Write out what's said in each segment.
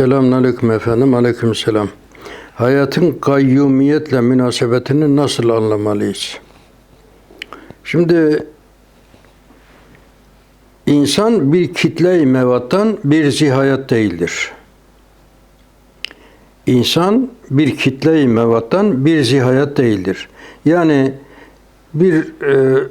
Selamun Aleyküm efendim. Aleyküm selam. Hayatın kayyumiyetle münasebetini nasıl anlamalıyız? Şimdi insan bir kitle-i mevattan bir zihayat değildir. İnsan bir kitle-i mevattan bir zihayat değildir. Yani bir e,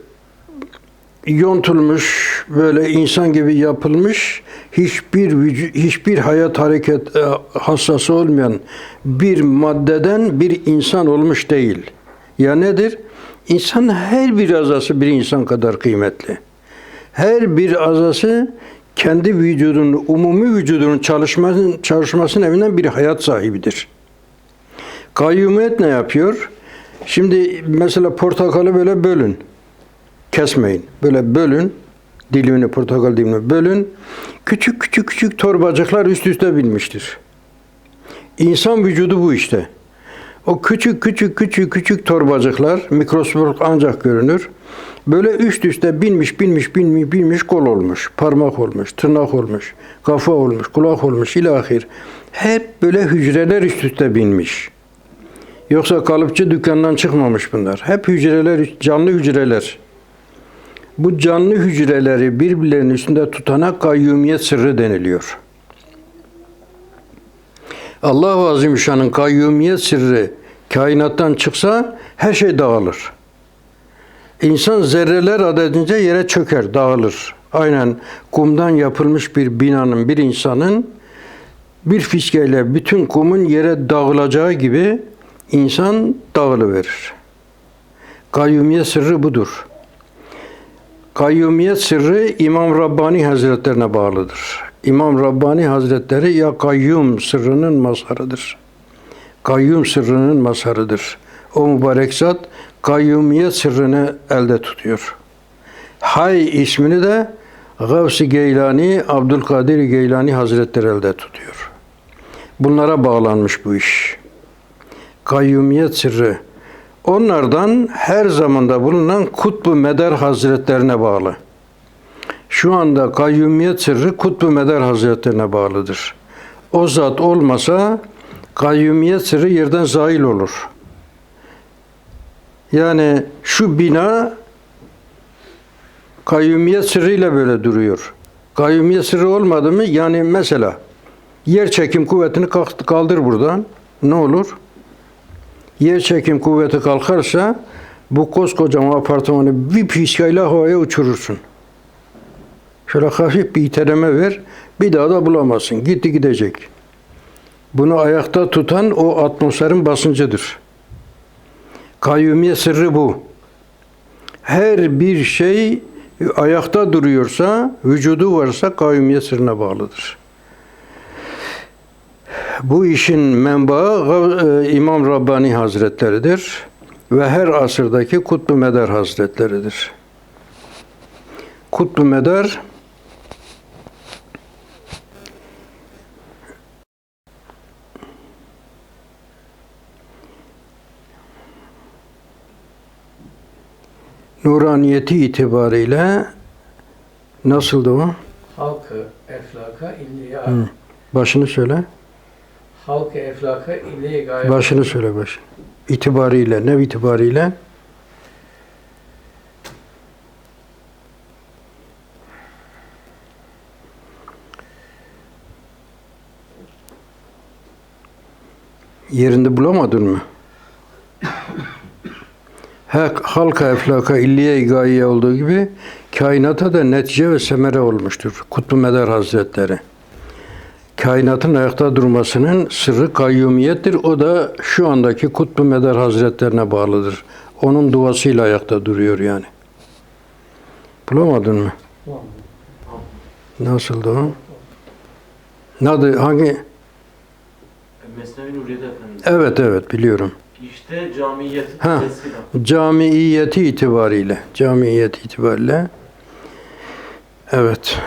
yontulmuş, böyle insan gibi yapılmış, hiçbir hiçbir hayat hareket e, hassası olmayan bir maddeden bir insan olmuş değil. Ya nedir? İnsanın her bir azası bir insan kadar kıymetli. Her bir azası kendi vücudunun, umumi vücudunun çalışmasının, çalışmasının evinden bir hayat sahibidir. Kayyumiyet ne yapıyor? Şimdi mesela portakalı böyle bölün kesmeyin. Böyle bölün. Dilimini, portakal dilimini bölün. Küçük küçük küçük torbacıklar üst üste binmiştir. İnsan vücudu bu işte. O küçük küçük küçük küçük torbacıklar mikroskop ancak görünür. Böyle üst üste binmiş binmiş binmiş binmiş kol olmuş, parmak olmuş, tırnak olmuş, kafa olmuş, kulak olmuş ilahir. Hep böyle hücreler üst üste binmiş. Yoksa kalıpçı dükkandan çıkmamış bunlar. Hep hücreler, canlı hücreler. Bu canlı hücreleri birbirlerinin üstünde tutana kayyumiyet sırrı deniliyor. Allah-u Azimüşşan'ın kayyumiyet sırrı kainattan çıksa her şey dağılır. İnsan zerreler adedince yere çöker, dağılır. Aynen kumdan yapılmış bir binanın, bir insanın bir fiskeyle bütün kumun yere dağılacağı gibi insan dağılıverir. Kayyumiyet sırrı budur. Kayyumiyet sırrı İmam Rabbani Hazretlerine bağlıdır. İmam Rabbani Hazretleri ya kayyum sırrının mazharıdır. Kayyum sırrının mazharıdır. O mübarek zat kayyumiyet sırrını elde tutuyor. Hay ismini de Gavs-ı Geylani, Abdülkadir Geylani Hazretleri elde tutuyor. Bunlara bağlanmış bu iş. Kayyumiyet sırrı. Onlardan her zamanda bulunan Kutbu Meder Hazretlerine bağlı. Şu anda kayyumiyet sırrı Kutbu Meder Hazretlerine bağlıdır. O zat olmasa kayyumiyet sırrı yerden zail olur. Yani şu bina kayyumiyet sırrıyla böyle duruyor. Kayyumiyet sırrı olmadı mı yani mesela yer çekim kuvvetini kaldır buradan ne olur? Yer çekim kuvveti kalkarsa bu koskocaman apartmanı bir piskayla havaya uçurursun. Şöyle hafif bir iteleme ver, bir daha da bulamazsın. Gitti gidecek. Bunu ayakta tutan o atmosferin basıncıdır. Kayyumiye sırrı bu. Her bir şey ayakta duruyorsa, vücudu varsa kayyumiye sırrına bağlıdır. Bu işin menbaı e, İmam Rabbani Hazretleridir ve her asırdaki Kutbu Medar Hazretleridir. Kutbu Medar nuraniyeti itibariyle nasıldı o? Halkı eflaka illiye Hı. Başını söyle. Halkı eflaka illiye gayet Başını söyle baş. İtibariyle, ne itibariyle? Yerinde bulamadın mı? Halka eflaka illiye gaye olduğu gibi kainata da netice ve semere olmuştur. Kutbu Medar Hazretleri kainatın ayakta durmasının sırrı kayyumiyettir. O da şu andaki Kutbu Medar Hazretlerine bağlıdır. Onun duasıyla ayakta duruyor yani. Bulamadın mı? Nasıldı o? Nadı, hangi? Mesnevi Nuriye'de efendim. Evet evet biliyorum. İşte camiyeti Ha. tesir Camiiyeti itibariyle. Camiiyeti itibariyle. Evet.